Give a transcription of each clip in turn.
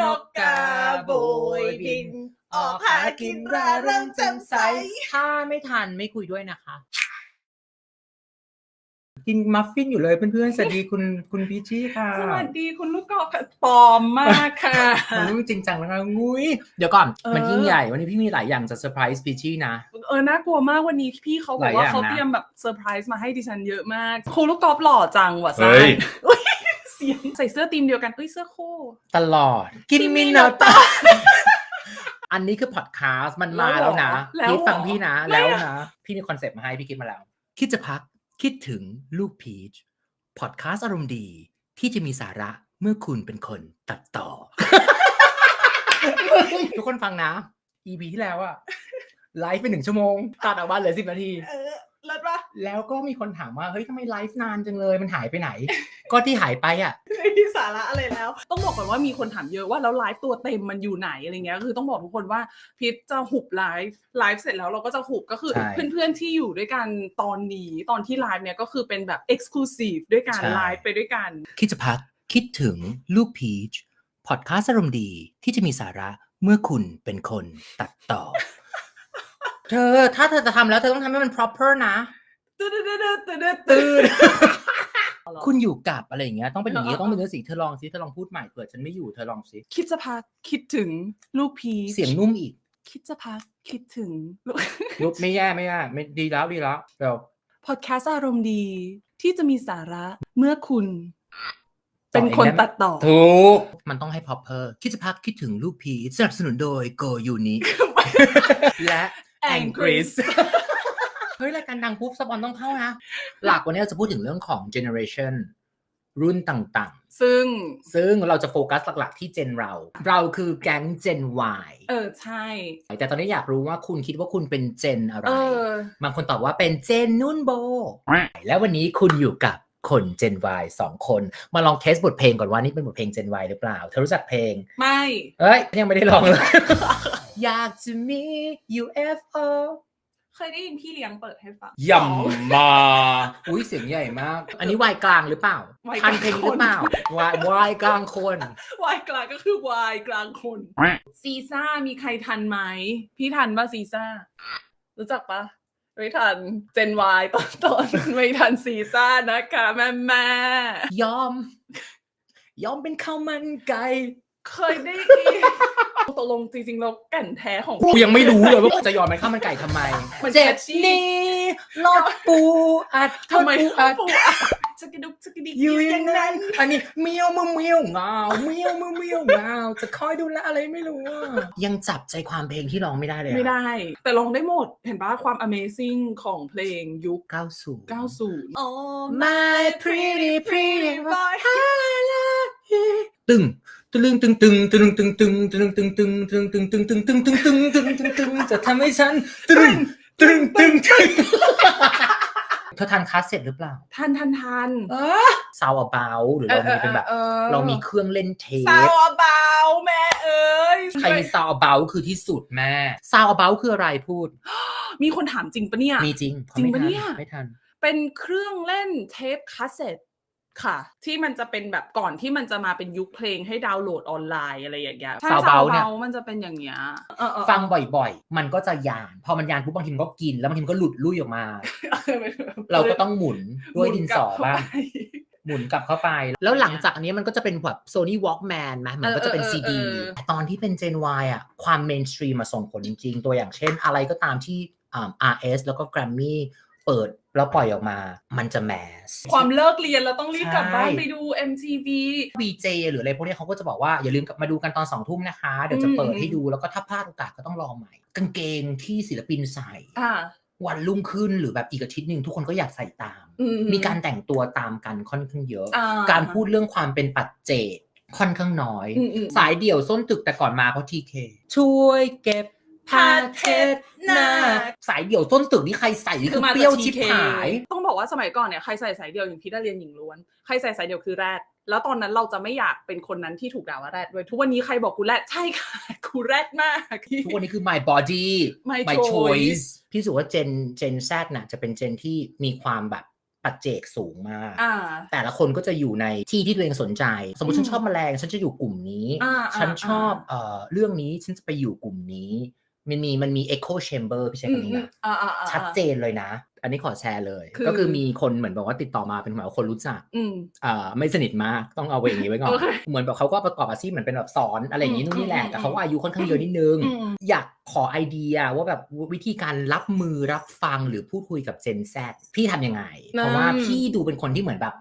นกกาโบยบิน ออกหากินร่าเริงแจ่มใส ถ้าไม่ทันไม่คุยด้วยนะคะ กินมัฟฟินอยู่เลยเพื่อนๆ สวัสดีคุณคุณพีชี่ค่ะสวัสดีคุณลูกกอล์ฟค่ะปลอมมากค่ะมันจริงจังแล้วนะงุ้ย เดี๋ยวก่อนเออมันยิ่งใหญ่ วันนี้พี่มีหลายอย่างจะเซอร์ไพรส์พีชี่นะ เออ น่ากลัวมากวันนี้พี่เขาบอกว่าหลายอย่างนะเขาเตรียมแบบเซอร์ไพรส์มาให้ดิฉันเยอะมากคุณลูกกอล์ฟหล่อจังว่ะเฮ้ซ่านยอุ๊ย เสียงใส่เสื้อทีมเดียวกันเอ้ยเสื้อคู่ ตลอด กินกินมิมินโนโนโตะโตะอันนี้คือพอดแคสต์มันมาแล้แล้ววเหรอนะแล้วพี่ฟังเหรอพี่นะไม่แล้วอะนะ พี่มีคอนเซปต์มาให้พี่คิดมาแล้ว คิดจะพักคิดถึงลูกพีชพอดแคสต์อารมณ์ดีที่จะมีสาระเมื่อคุณเป็นคนตัดต่อ ทุกคนฟังนะ EP ที่แล้วอะไลฟ์ไปหนึ่งชั่วโมง ตัดออกมาเหลือสิบนาที เออเลิศปะแล้วก็มีคนถามว่าเฮ้ยทำไมไลฟ์นานจังเลยมันหายไปไหน ก็ที่หายไปอะไม่มีสาระอะไรแล้ว ต้องบอกก่อนว่ามีคนถามเยอะว่าแล้วไลฟ์ตัวเต็มมันอยู่ไหนอะไรเงี้ยคือต้องบอกทุกคนว่าพิทจะหุบไลฟ์ไลฟ์เสร็จแล้วเราก็จะหุบก็คือใช่เพื่อนๆที่อยู่ด้วยกันตอนนี้ตอนที่ไลฟ์เนี่ยก็คือเป็นแบบ Exclusive ด้วยการใช่ไลฟ์ไปด้วยกันคิดจะพักคิดถึงลูกพีชพอดแคสต์อารมณ์ดีที่จะมีสาระเมื่อคุณเป็นคนตัดต่อ เธอถ้าเธอจะทำแล้วเธอต้องทำให้มัน proper นะตื่นตื่นตื่นตื่นตื่นตื่นเอาเหรอคุณอยู่กับอะไรอย่างเงี้ยต้องเป็นอย่างนี้เออเออต้องเป็นเนื้อสีเธอลองสิเธอลองพูดใหม่เผื่อฉันไม่อยู่เธอลองสิคิดจะพักคิดถึงลูกพีชเสียงนุ่มอีก คิดจะพักคิดถึงลูกลุกไม่แย่ไม่แย่ไม่ดีแล้วดีแล้วเดี๋ยวพอดแคสต์อารมณ์ดีที่จะมีสาระเมื่อคุณ เป็นคนตัดต่อถูกมันต้องให้ proper คิดจะพักคิดถึงลูกพีชสนับสนุนโดย Go Uni และ Angris เฮ้ยรายการดังปุ๊บสปอนต้องเข้านะ หลักวันนี้เราจะพูดถึงเรื่องของ generation รุ่นต่างซึ่งๆซึ่งเราจะโฟกัสหลักๆที่เจนเรา เราคือแก๊ง Gen Y เออ ใช่ แต่ตอนนี้อยากรู้ว่าคุณคิดว่าคุณเป็นเจนอะไรเออบางคนตอบว่าเป็นเจนนุ่นโบ แล้ววันนี้คุณอยู่กับคน Gen Y สองคน มาลองเทสบทเพลงก่อนว่านี่เป็นบทเพลง Gen Y หรือเปล่า เธอรู้จักเพลง ไม่ เอ้ย ยังไม่ได้ลองเลย อยากจะมี UFO เคยได้ยินพี่เลี้ยงเปิดให้ฟังยำมา อุ้ยเสียงใหญ่มาก อันนี้วายกลางหรือเปล่าวายกทัลางนเพลงหรือเปล่าวายวายกลางคน วายกลางก็คือวายกลางคน ซีซ่ามีใครทันไหม พี่ทันป่ะซีซ่า รู้จักปะไม่ทัน เจนวายตอนตอนไม่ทันซีซ่านะคะแม่แม่ยอม ยอมเป็นข้าวมันไก่ เคยได้ยิน ตกลงจริงๆเราแก่นแท้ของกูยังไม่รู้เลยว่าจะยอมเป็นข้าวมันไก่ทำไม มันเจ็บ catchy นี่รอดปูอัดทำไมปูอัดปูอัดจะกระดุกจะกระดิกอยู่อย่างนั้น อันนี้เมียวมึงเมียวเงาเมียวมึงเมียวเงาจะคอยดูแลอะไรไม่รู้อะยังจับใจความเพลงที่ร้องไม่ได้เลยอะไม่ได้ แต่ลองได้หมด เห็นปะความ amazing ของเพลงยุค 90 90 Oh My pretty pretty boy ตึง ตึงตึงตึงตึงตึงตึงตึงตึงตึงตึงตึงตึงตึงตึงตึงตึงตึงตึงตึงจะทำให้ฉันตึงตึงตึงตึงเธอทานคาสเสร็จหรือเปล่าทันทันทันซาวเบาหรือเรามีเป็นแบบ เรามีเครื่องเล่นเทสาปวเบาแม่เอ้ยใครมีซาวเบาคือที่สุดแม่ซาวเบาคืออะไรพูด มีคนถามจริงปะเนี่ยมีจริงจริงปะเนี่ยไม่ทันเป็นเครื่องเล่นเทปคาสเซ็ต ค่ะ ที่มันจะเป็นแบบก่อนที่มันจะมาเป็นยุคเพลงให้ดาวน์โหลดออนไลน์อะไรอย่างเงี้ยใช่ซาวเบาเนี่ยซวมันจะเป็นอย่างเงี้ยเออเออฟังบ่อยๆ มันก็จะยาน พอมันยานปุ๊บบางทีมันก็กิน แล้วบางทีมันก็หลุดลุ่ยออกมา เราก็ต้องหมุนด้วยดินสอบ้างหมุนกลับเข้าไป แล้วหลังจากอันนี้มันก็จะเป็นแบบ Sony Walkman นะมันก็จะเป็นเออเออ CD เออแต่ตอนที่เป็น Gen Y อะความเมนสตรีมมาส่งผลจริงๆ ตัวอย่างเช่นอะไรก็ตามที่อ่า RS แล้วก็ Grammy เปิดแล้วปล่อยออกมา มันจะแมส ความเลิกเรียนเราต้องรีบกลับบ้านใช่ไปดู MTV VJ หรืออะไรพวกเนี้ยเขาก็จะบอกว่าอย่าลืมกลับมาดูกันตอนสองทุ่มนะคะ เดี๋ยวจะเปิดให้ดูแล้วก็ถ้าพลาดโอกาสก็ต้องรอใหม่ กางเกงที่ศิลปินใส่อ่าวันรุ่งขึ้นหรือแบบอีกอาทิตย์หนึ่งทุกคนก็อยากใส่ตามอืมีการแต่งตัวตามกันค่อนข้างเยอะอ่การพูดเรื่องความเป็นปัจเจกค่อนข้างน้อยอืมอืมสายเดี่ยวส้นตึกแต่ก่อนมาเขาทีเคช่วยเก็บ ผ้าเช็ดหน้าสายเดี่ยวส้นตึกนี่ใครใส่นี่คือมาเปจากรี้ยวชิบ TK หาย ต้องบอกว่าสมัยก่อนเนี่ยใครใส่สายเดียวอย่างพี่ได้เรียนหญิงล้วน ใครใส่สายเดียวคือแรดแล้วตอนนั้นเราจะไม่อยากเป็นคนนั้นที่ถูกด่าว่าแรดด้วยทุกวันนี้ใครบอกกูแรดใช่ค่ะกูแรดมาก ทุกวันนี้คือ my body My my choice choice พี่รู้สึกว่าเจนเจน Z น่ะจะเป็นเจนที่มีความแบบปัจเจกสูงมากอ่าแต่ละคนก็จะอยู่ในที่ที่ตัวเองสนใจ สมมติอืมฉันชอบแมลง ฉันจะอยู่กลุ่มนี้อ่าฉันอ่าชอบอ่าเอ่อเรื่องนี้ ฉันจะไปอยู่กลุ่มนี้ มันมีมันมี echo chamber พี่ใช้อืมคำนี้อืมนะอ่าอ่าอ่าชัดเจนเลยนะ อันนี้ขอแชร์เลยคือก็คือมีคนเหมือนบอกว่าติดต่อมาเป็นเหมือนคนรู้จักอืมอ่าไม่สนิทมากต้องเอาไว้อย่างนี้ไว้ก่อนโอเคเหมือนแบบเขาก็ประกอบอาชีพเหมือนเป็นแบบสอนอะไรอย่างนี้อืมนู่นนี่แหละอืมแต่เขาก็อายุค่อนข้างเยอะนิดนึงอืมอยากขอไอเดียว่าแบบวิธีการรับมือรับฟังหรือพูดคุยกับ Gen Z พี่ทำยังไง เพราะว่าพี่ดูเป็นคนที่เหมือนแบบ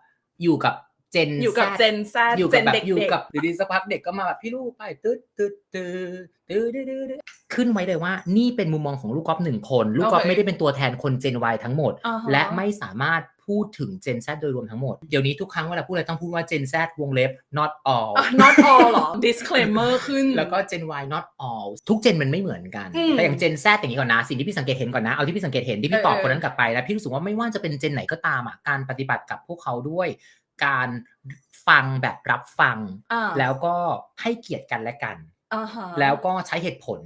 อยู่กับ Gen อยู่กับ Z เจนแซอยู่เจกับนแบบเด็กอยู่ๆกับอยู่ดีสักพักเด็กก็มาแบบพี่ลูกไปตืดตืดตืดตืดตืดตืดขึ้นไว้เลยว่านี่เป็นมุมมองของลูกกอล์ฟหนึ่งคน ลูกกอล์ฟโอเคไม่ได้เป็นตัวแทนคน Gen Y ทั้งหมดอ่าฮะและไม่สามารถพูดถึง Gen Z โดยรวมทั้งหมด เดี๋ยวนี้ทุกครั้งเวลาพูดอะไรต้องพูดว่า Gen Z วงเล็บ not all อะ not all เหรอ disclaimer ขึ้น แล้วก็ Gen Y not all ทุก Gen มันไม่เหมือนกันอืมแต่อย่าง Gen Z อย่างนี้ก่อนนะ สิ่งที่พี่สังเกตเห็นก่อนนะ เอาที่พี่สังเกตเห็นที่พี่ตอบเออคนนั้นกลับไปนะพี่รู้สึกว่าไม่ว่าจะเป็น Gen ไหนก็ตามอะการปฏิบัติกับพวกเขาด้วยการฟังแบบรับฟังอ่าแล้วก็ให้เกียรติกันและกันอ่าฮะแล้วก็ใช้เหตุผล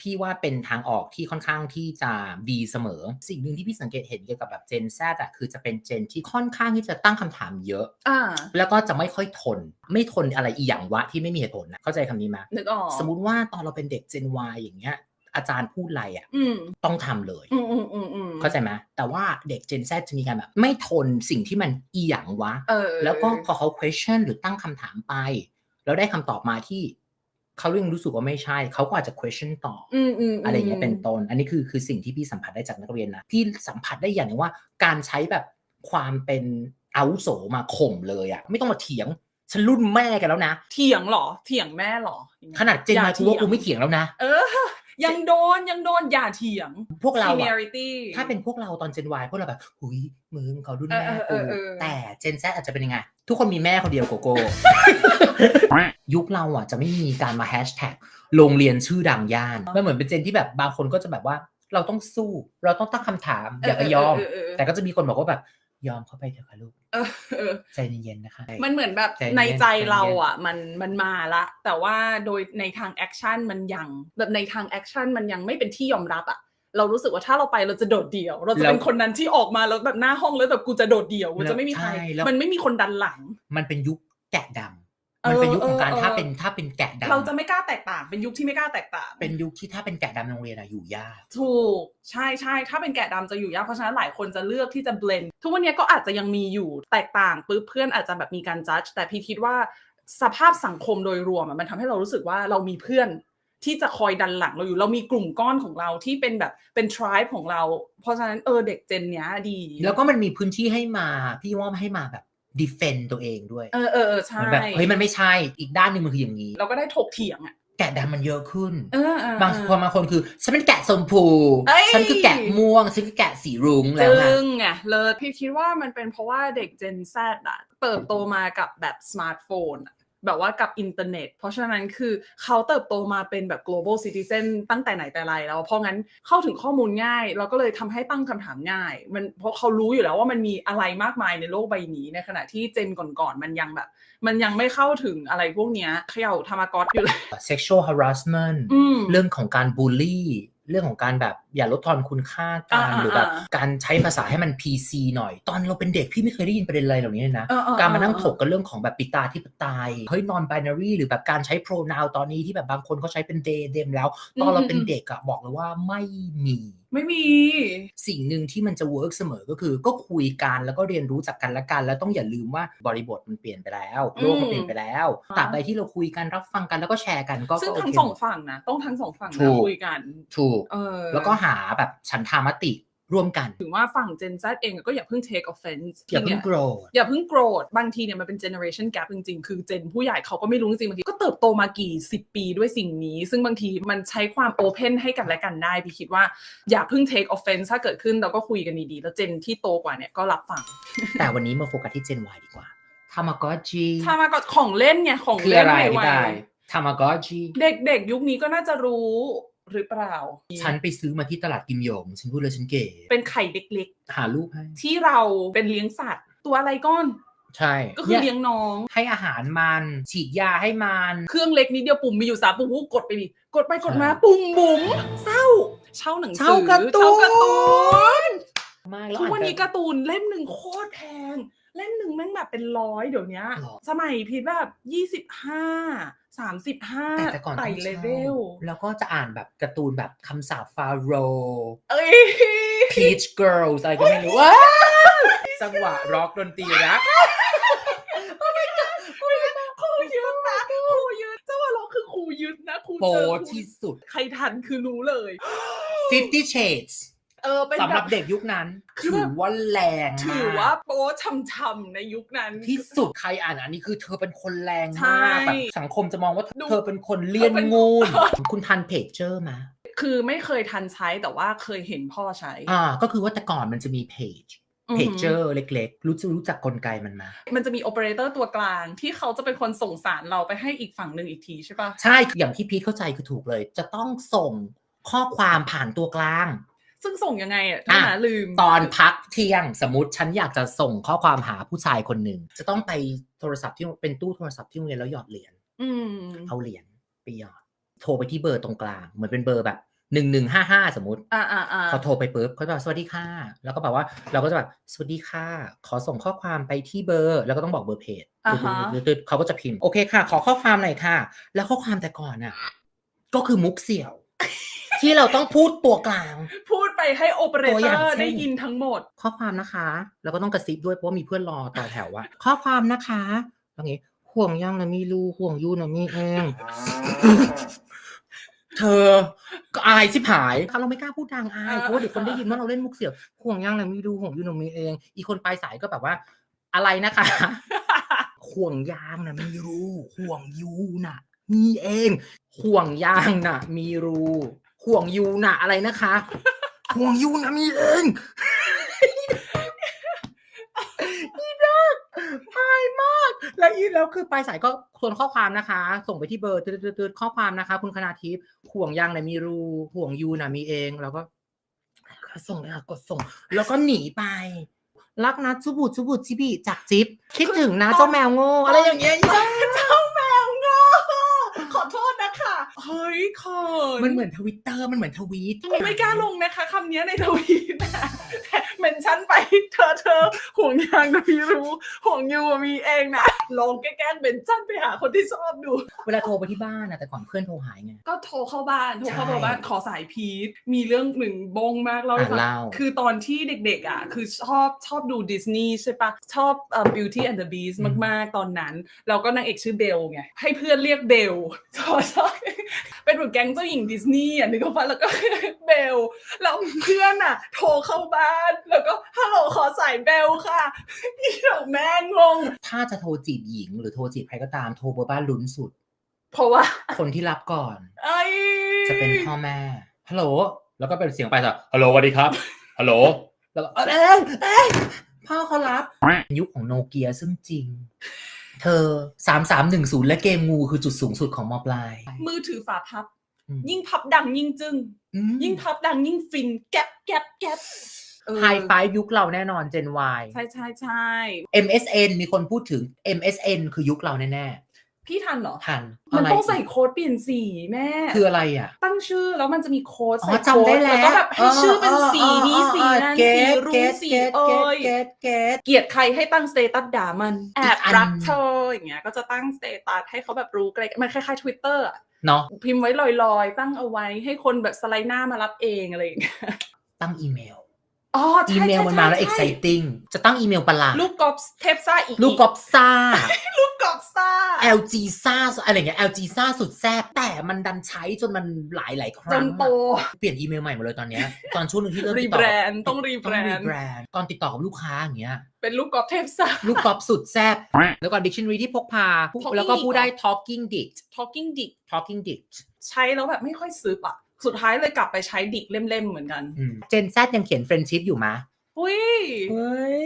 พี่ว่าเป็นทางออกที่ค่อนข้างที่จะดีเสมอ สิ่งหนึ่งที่พี่สังเกตเห็นเกี่ยวกับแบบเจนแซอะคือจะเป็นเจนที่ค่อนข้างที่จะตั้งคำถามเยอะอ่าแล้วก็จะไม่ค่อยทน ไม่ทนอะไรอีหยังวะที่ไม่มีเหตุผลนะเข้าใจคำนี้ไหมนึกออกสมมุติว่าตอนเราเป็นเด็กเจน Y อย่างเงี้ยอาจารย์พูดอะไรอะอืมต้องทำเลยอืมอืมอืมอืมเข้าใจไหมแต่ว่าเด็ก Gen Z จะมีการแบบ ไม่ทนสิ่งที่มันอีหยังวะเออแล้วก็พอเขา question หรือตั้งคำถามไป แล้วได้คำตอบมาที่ เขาเรื่องรู้สึกว่าไม่ใช่ เขาก็อาจจะ question ต่อออืมอืมมอะไรอย่างเงี้ยเป็นต้น อันนี้คือคือสิ่งที่พี่สัมผัสได้จากนักเรียนนะพี่สัมผัสได้อย่างหนึงว่า การใช้แบบความเป็นอาวุโสมาข่มเลยอะไม่ต้องมาเถียงฉันรุ่นแม่กันแล้วนะ เถียงเหรอ เถียงแม่เหรอ ขนาดเจนอย่มากูว่าถียงกูไม่เถียงแล้วนะ เออ ยังโดนยังโดนอย่าเถียงพวกเราอะ seniority ถ้าเป็นพวกเราตอนเจน Y พวกเราแบบหุยมึงเขารุ่นเออแม่เอกูอเออเออ แต่เจน Z อาจจะเป็นยังไง ทุกคนมีแม่คนเดียวโกโก้ ยุคเราอะจะไม่มีการมาแฮชแท็กโรงเรียนชื่อดังย่านมันเหมือนเป็นเจนที่แบบบางคนก็จะแบบว่า เราต้องสู้ เราต้องตั้งคำถามอย่าไปยอม เเเเแต่ก็จะมีคนบอกว่าแบบ ยอมเข้าไปเถอะค่ะลูกเออเออใจเย็นๆนะคะ มันเหมือนแบบใจเย็นในใจใจเย็นเราอะ มันมันมาละ แต่ว่าโดยในทางแอคชั่นมันยังแบบในทางแอคชั่นมันยังไม่เป็นที่ยอมรับอะเรารู้สึกว่าถ้าเราไปเราจะโดดเดี่ยว เราจะเป็นคนนั้นที่ออกมาแล้วแบบหน้าห้องแล้วแบบกูจะโดดเดี่ยวกูจะไม่มีใครใช่แล้วมันไม่มีคนดันหลัง มันเป็นยุคแกะดำเออ มันเป็นยุคของการเออถ้าเออเป็นถ้าเป็นแกะดำเราจะไม่กล้าแตกต่าง เป็นยุคที่ไม่กล้าแตกต่าง เป็นยุคที่ถ้าเป็นแกะดำในโรงเรียนอะอยู่ยาก ถูก ใช่ใช่ถ้าเป็นแกะดำจะอยู่ยาก เพราะฉะนั้นหลายคนจะเลือกที่จะเบลนทุกวันนี้ก็อาจจะยังมีอยู่แตกต่างปุ๊บเพื่อนอาจจะแบบมีการจัดแต่พี่คิดว่าสภาพสังคมโดยรวมอะมันทำให้เรารู้สึกว่าเรามีเพื่อนที่จะคอยดันหลังเราอยู่ เรามีกลุ่มก้อนของเราที่เป็นแบบเป็นทริปของเรา เพราะฉะนั้นเออเด็กเจนเนี้ยดี แล้วก็มันมีพื้นที่ให้มาพี่ว่าให้มาแบบ defend ตัวเองด้วยเออเออเออใช่มันแบบเฮ้ยมันไม่ใช่อีกด้านหนึ่งมันคืออย่างนี้ เราก็ได้ถกเถียงอะแกะดำมันเยอะขึ้นเออเออบางคนบางคนคือฉันเป็นแกะชมพูเอ้ยฉันคือแกะม่วงฉันคือแกะสีรุ้งแล้วจึนะงไงเลยพี่คิดว่ามันเป็นเพราะว่าเด็ก Gen Z อะเติบโตมากับแบบสมาร์ทโฟนอะ แบบว่ากับอินเทอร์เน็ต เพราะฉะนั้นคือเขาเติบโตมาเป็นแบบ global citizen ตั้งแต่ไหนแต่ไรแล้ว เพราะงั้นเข้าถึงข้อมูลง่าย เราก็เลยทำให้ตั้งคำถามง่าย มันเพราะเขารู้อยู่แล้วว่ามันมีอะไรมากมายในโลกใบนี้ ในขณะที่เจนก่อนๆมันยังแบบ มันยังไม่เข้าถึงอะไรพวกเนี้ยเขย่าธรรมากอตอยู่เลย sexual harassment อืมเรื่องของการบูลลี่ เรื่องของการแบบอย่าลดทอนคุณค่ากันอ่าหรือแบบอ่าการใช้ภาษาให้มัน PC หน่อย ตอนเราเป็นเด็กพี่ไม่เคยได้ยินประเด็นอะไรเหล่านี้เลยนะเออเออการมานั่งเออถกกันเรื่องของแบบปิตาที่ปไตยเฮ้ย non binary หรือแบบการใช้ pronoun ตอนนี้ที่แบบบางคนเขาใช้เป็น they them แล้ว ตอนเราเป็นเด็กอะบอกเลยว่าไม่มีไม่มี สิ่งหนึ่งที่มันจะ work เสมอก็คือ ก็คุยกันแล้วก็เรียนรู้จากกันและกัน แล้วต้องอย่าลืมว่าบริบทมันเปลี่ยนไปแล้วโลกมันเปลี่ยนไปแล้วตราบใดที่เราคุยกันรับฟังกันแล้วก็แชร์กันก็ซึ่งก็โอทั้งเคสองหมดฝั่งนะต้องทั้งสองฝั่งถูนะกคุยกัน ถูกเออแล้วก็หาแบบฉันทามติ ร่วมกันถึงว่าฝั่ง Gen Z เองก็อย่าเพิ่ง take offense อย่าเพิ่งทีโกนี่รธอย่าเพิ่งโกรธบางทีเนี่ยมันเป็น generation gap จริงๆ คือเจนผู้ใหญ่เขาก็ไม่รู้จริงๆบางทีก็เติบโตมากี่สิบปีด้วยสิ่งนี้ ซึ่งบางทีมันใช้ความ open ให้กันและกันได้พี่คิดว่าอย่าเพิ่ง take offense ถ้าเกิดขึ้นเราก็คุยกันดีๆ แล้วเจนที่โตกว่าเนี่ยก็รับฟัง แต่วันนี้มาโฟกัสที่ Gen Y ดีกว่าทามากอจีถ้ามาก็ของเล่นไงของคือเล่อะนไรในอธิวับายยทามากอจีเด็กๆ ยุคนี้ก็น่าจะรู้ หรือเปล่า ฉันไปซื้อมาที่ตลาดกิมหยง ฉันพูดเลยฉันเก๋ เป็นไข่เล็กหารูปให้ ๆ ที่เราเป็นเลี้ยงสัตว์ ตัวอะไรก้อน ใช่ก็คือเลี้ยงน้อง ให้อาหารมัน ฉีดยาให้มัน เครื่องเล็กนิดเดียวปุ่มมีอยู่สามปุ่มวู้กดไปดิกดไปกดมา ใช่ ปุ่มบุ๋มเศร้า เช่าหนังสือเช่าการ์ตูน เช่าการ์ตูนมากแล้วทุกวันอ่านี้การ์ตูนเล่มหนึ่งโคตรแพง เล่มหนึ่งแม่งแบบเป็นร้อยเดี๋ยวนี้หรอ สมัยพีทแบบยี่สิบห้าสามสิบห้าแต่แต่ก่อนไต่ต้องเลเช่าเวลแล้วก็จะอ่านแบบการ์ตูนแบบคำสาปฟาโรเอ้ย Peach Girls อะไรก็ไม่รู้ว้าวจังหวะร็อกดนตรีนะครูยึดนะครูยึดเจ้าว่าเราคือครูยึดนะครูโปเจอครูที่สุด ใครทันคือรู้เลย Fifty Shades เออเป็นสำหแบรับบ เด็กยุคนั้น คือ ถืแบบอว่าแรงถือมากว่าโป๊ช่ำๆในยุคนั้น ที่สุดใครอ่านอันนี้คือเธอเป็นคนแรงใช่มากแบบสังคมจะมองว่าดูเธอเป็นคนเลี่ยนเธอเป็น งูนคุณทันเพจเจอร์มา คือไม่เคยทันใช้แต่ว่าเคยเห็นพ่อใช้อ่า ก็คือว่าแต่ก่อนมันจะมีเพจอือเพหืจเจอร์เล็ก ๆ รู้จะรู้จักกลไกมันมา มันจะมีโอเปอเรเตอร์ตัวกลางที่เขาจะเป็นคนส่งสารเราไปให้อีกฝั่งหนึ่งอีกทีใช่ปะ ใช่อย่างที่พีทเข้าใจคือถูกเลย จะต้องส่งข้อความผ่านตัวกลาง ซึ่งส่งยังไงอะท่านอะนะลืม ตอนพักเที่ยงสมมติฉันอยากจะส่งข้อความหาผู้ชายคนหนึ่งจะต้องไปโทรศัพท์ที่เป็นตู้โทรศัพท์ที่โรงเรียนแล้วหยอดเหรียญอืมเอาเหรียญไปหยอด โทรไปที่เบอร์ตรงกลาง เหมือนเป็นเบอร์แบบหนึ่งหนึ่งห้าห้าสมมติอ่าอ่าอ่าพอโทรไปปุ๊บเขาจะแบบสวัสดีค่ะ แล้วก็แบบว่าเราก็จะแบบสวัสดีค่ะ ขอส่งข้อความไปที่เบอร์ แล้วก็ต้องบอกเบอร์เพจอ่าฮะตึ๊ดๆๆเขาก็จะพิมพ์โอเคค่ะ ขอข้อความหน่อยค่ะ แล้วข้อความแต่ก่อนน่ะ ก็คือมุกเสี่ยว ที่เราต้องพูดตัวกลาง พูดไปให้โอเปอเรตัวเตออย่างร์เช่นได้ยินทั้งหมด ข้อความนะคะ แล้วก็ต้องกระซิบด้วยเพราะว่ามีเพื่อนรอต่อแถวว่าข้อความนะคะอย่างงี้ห่วงยังนะมีรูห่วงยูนะมีเองเธอก็อายชิบหายเราไม่กล้าพูดดังอายอ่าเพราะว่าเดี๋ยวคนได้ยินว่าเราเล่นมุกเสี่ยวห่วงยังนะมีรูห่วงยูนะมีเอง อีกคนปลายสายก็แบบว่า อะไรนะคะห่วงยางนะมีรูห่วงยูน่ะ มีเอง ห่วงยางน่ะ มีรู ห่วงยูน่ะอะไรนะคะ ห่วงยูน่ะมีเองอีนักอายมาก แล้วอีแล้วคือปลายสายก็ส่วนข้อความนะคะ ส่งไปที่เบอร์ตืดๆๆข้อความนะคะ คุณคณาทิพย์ห่วงยางน่ะมีรูห่วงยูน่ะมีเองแล้วก็ก็ส่งเลยค่ะกดส่ง แล้วก็หนีไป รักนะจุบุจุบุจิบิจากจิ๊บคิดถึงนะเจ้าแมวโง่อะไรอย่างเงี้ยเจ้าแมวงอขอโทษนะคะ เฮ้ยเขินมันเหมือนทวิตเตอร์มันเหมือนทวีตไม่กล้าลงนะคะคำนี้ในทวีตนะแต่เมนชั่นไปเธอเธอห่วงยางนะพี่รู้ห่วงยูอะมีเองนะลองแกล้งเมนชั่นไปหาคนที่ชอบดู เวลาโทรไปที่บ้านนะแต่ก่อนเพื่อนโทรหายไงก็โทรเข้าบ้านโทรเข้าใช่บ้านขอสายพีทมีเรื่องหนึ่งบงมากเล่าให้ฟัอะเล่าคือตอนที่เด็กๆอะคือชอบชอบดูดิสนีย์ใช่ปะชอบเอ่อ Beauty and the Beast มากๆตอนนั้น แล้วก็นางเอกชื่อเบลไงให้เพื่อนเรียกเบลชอบชอบเป็นเหมือนแก๊งเจ้าหญิงดิสนีย์อะนึกออกปะแล้วก็เบลแล้วเพื่อนอะ โทรเข้าบ้าน แล้วก็ฮัลโหลขอสายเบลค่ะอีเดี๋ยวแม่งง ถ้าจะโทรจีบหญิงหรือโทรจีบใครก็ตามโทรเบอร์บ้านลุ้นสุด เพราะว่า คนที่รับก่อนไอ้จะเป็นพ่อแม่ ฮัลโหล แล้วก็เป็นเสียงไปสักฮัลโหลสวัสดีครับ ฮัลโหล แล้วก็เอ้ยเอ้ยพ่อเขารับ ยุคของโนเกียซึ่งจริง เธอสามสามหนึ่งศูนย์และเกมงูคือจุดสูงสุดของมอปลาย มือถือฝาพับ อืม ยิ่งพับดังยิ่งจึ้งอืมยิ่งพับดังยิ่งฟินแก๊ปแก๊ปแก๊ปเออไฮไฟยุคเราแน่นอน Gen Y ใช่ใช่ใช่ MSN มีคนพูดถึง MSN คือยุคเราแน่ พี่ทันเหรอๆทันมันะไรต้องใส่โค้ดเปลี่ยนสีแม่ คืออะไรอะ ตั้งชื่อแล้วมันจะมีโค้ดอ๋ใส่อจำได้แล้วแล้วก็แบบให้ชื่อเป็นสีนี้สีนั้นเกสีตรุ้เกงตสีเกตเอ้ยเกตเกตเกลียดใครให้ตั้งสเตตัสด่ามันแออีบกอันรักเธออย่างเงี้ยก็จะตั้งสเตตัสให้เขาแบบรู้ไกลมันคล้ายๆ Twitter อะเนาะพิมพ์ไว้ลอยๆ ตั้งเอาไว้ให้คนแบบสไลด์หน้ามารับเองอะไรอย่างเงี้ยตั้งอีเมล อ๋อใช่อีเมลมันมาแล้วใช่ใช่ exciting จะตั้งอีเมลประหลาดลูกกอล์ฟเทปซ่าอีกลูกกอล์ฟซ่า ลูกกอล์ฟซ่า LG ซ่าอะไรอย่างเงี้ย LG ซ่าสุดแซ่บแต่มันดันใช้จนมันหลายหลายๆคจรั้นงโตอะเปลี่ยนอีเมลใหม่หมดเลยตอนเนี้ยตอนช่วงหนึงที่เริ่มรีติดต่แบอรกับนด์ต้องรีแบรต้องนรีด์แบรนด์ตอนติดต่อกับลูกค้าอย่างเงี้ยเป็นลูกกอล์ฟเทปซ่าลูกกอล์ฟสุดแซ่บแล้วก็ dictionary ที่พกพา Talking แล้วก็ Dick พูดได้เหรอ talking dick Talking Dick talking dick ใช้แล้วแบบไม่ค่อยซึบอะ สุดท้ายเลยกลับไปใช้ดิกเล่มๆเหมือนกัน เจน Z ยังเขียน friendship อยู่มะอุ้ยเฮ้ย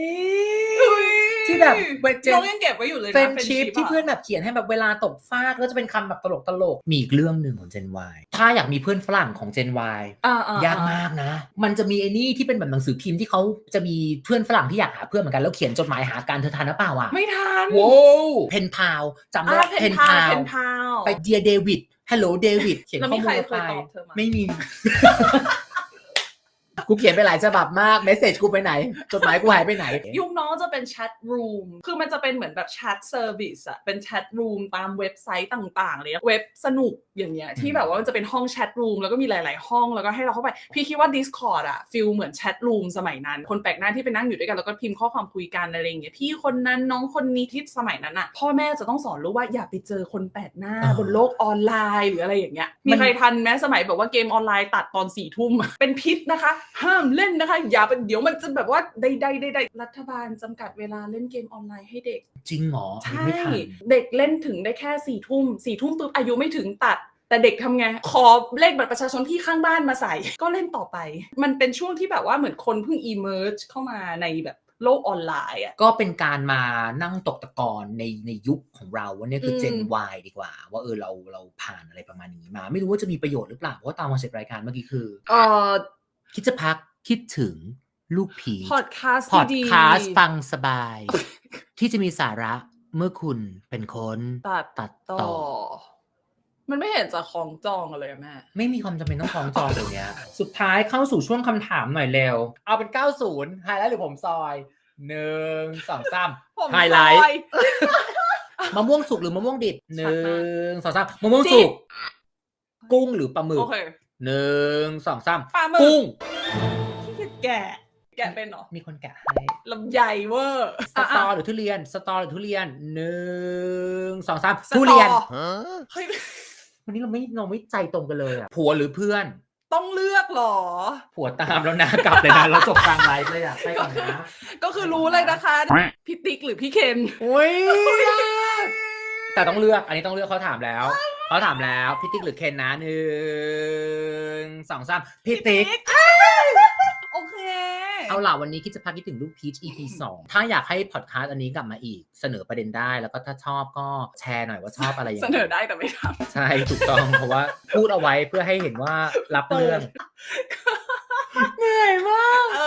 อุ๊ยที่แบบเจนน้องยังเก็บไว้อยู่เลยนะเฟรนชิพ friendship ที่ะเพื่อนแบบเขียนให้แบบเวลาตกฟากก็จะเป็นคำแบบตลกตลกๆมีอีกเรื่องหนึ่งของ Gen Y ถ้าอยากมีเพื่อนฝรั่งของ Gen Y อ่าอ่ยากมากนะ มันจะมีไอ้นี่ที่เป็นแบบหนังสือพิมพ์ที่เขาจะมีเพื่อนฝรั่งที่อยากหาเพื่อนเหมือนกันแล้วเขียนจดหมายหากันเธอทันหรือเปล่าอะไม่ทันโว้เพนพาวจำได้อ่าเพเพนนพาพาววเพนพาวไปเดียเดวิด ฮัลโหลเดวิดเขียนแล้วข้อมีมูใครลเคไปยตอบเธอไหมไม่มี กูเขียนไปหลายฉบับมากเมสเซจกูไปไหน จดหมายกูหายไปไหน ยุคน้องจะเป็นแชทรูมคือมันจะเป็นเหมือนแบบแชทเซอร์วิสอะเป็นแชทรูมตามเว็บไซต์ต่างๆเลยอะเว็บสนุกอย่างเงี้ยที่แบบว่ามันจะเป็นห้องแชทรูมแล้วก็มีหลาย ๆ ห้องแล้วก็ให้เราเข้าไป พี่คิดว่า Discord อะฟิลเหมือนแชทรูมสมัยนั้น คนแปลกหน้าที่ไปนั่งอยู่ด้วยกันแล้วก็พิมพ์ข้อความคุยกันอะไรอย่างเงี้ยพี่คนนั้นน้องคนนี้ที่สมัยนั้นอะพ่อแม่จะต้องสอนลูกว่าอย่าไปเจอคนแปลกหน้าอ่าบนโลกออนไลน์หรืออะไรอย่างเงี้ยมัมีนใครทันไหมสมัยแบบว่าเกมออนไลน์ตัดตอนสี่ทุ่มอะเป็นพิษนะคะ ห้ามเล่นนะคะ อย่าเป็นเดี๋ยวมันจะแบบว่าใดๆใดๆรัฐบาลจำกัดเวลาเล่นเกมออนไลน์ให้เด็กจริงเหรออันใช่นี้ไม่ทันเด็กเล่นถึงได้แค่สี่ทุ่มสี่ทุ่มปุ๊บอายุไม่ถึงตัด แต่เด็กทำไงขอเลขบัตรประชาชนที่ข้างบ้านมาใส่ ก็เล่นต่อไป มันเป็นช่วงที่แบบว่าเหมือนคนเพิ่ง emerge เข้ามาในแบบโลกออนไลน์อะก็เป็นการมานั่งตกตะกอนในในยุคของเราว่าเนี่ยคือมเจน Y ดีกว่า ว่าเออเราเราผ่านอะไรประมาณนี้มา ไม่รู้ว่าจะมีประโยชน์หรือเปล่า เพราะว่าตามคอนเซ็ปต์รายการเมื่อกี้คือเอ่อคิดจะพักคิดถึงลูกผีพอดแคสต์พอดดีคาสต์ฟังสบาย ที่จะมีสาระเมื่อคุณเป็นคนตัดตัดต่ต่ออ มันไม่เห็นจะคล้องจองกันเลยอะแม่ไม่มีความจำเป็นต้องคล้องจองเดี๋ยวนี้สุดท้ายเข้าสู่ช่วงคำถามหน่อยเร็ว เอาเป็น 90ไฮไลท์หรือผมซอยหนึ่งสองสามผมไฮไลท์ซอยมะม่วงสุกหรือมะม่วงดิบหชัดนึ่มากงสองสามมะม่วงดิบสุกกุ้งหรือปลาหมึโอกเคหนึ่งสองสามปลาหมึกกุ้งแกะแกะเป็นเหรอ มีคนแกะให้ลำไยเวอร์สตอหรือทุเรียน สตอหรือทุเรียนหนึ่งสองสามสตอทุเรียนเฮ้ย วันนี้เราไม่เราไม่ใจตรงกันเลยอะผัวหรือเพื่อน ต้องเลือกเหรอ ผัวตามแล้วนะกลับเลยนะเราจบกลางไลฟ์เลยอะไปก่อนนะก็คือรู้เลยนะคะพี่ติ๊กหรือพี่เคนโอ้ยแต่ต้องเลือกอันนี้ต้องเลือกเขาถามแล้วเขาถามแล้วพี่ติ๊กหรือเคนนะหนึ่งสองสามพี่ติ๊กโอเค เอาล่ะวันนี้คิดจะพักคิดถึงลูกพีช EP สองถ้าอยากให้พอดคาสต์อันนี้กลับมาอีกเสนอประเด็นได้ แล้วก็ถ้าชอบก็แชร์หน่อยว่าชอบอะไรอย่างเสนอได้แต่ไม่ทใช่ถูกต้องเพราะว่าพูดเอาไว้เพื่อให้เห็นว่ารับเรื่องำเหนื่อยมากเอ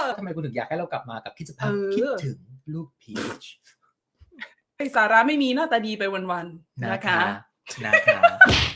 อทำไมคุณถึงอยากให้เรากลับมากับคิดจะพักเออคิดถึงลูกพีชไอสาระไม่มีหน้าตาดีไปวันๆนะนะคะคะนะคะ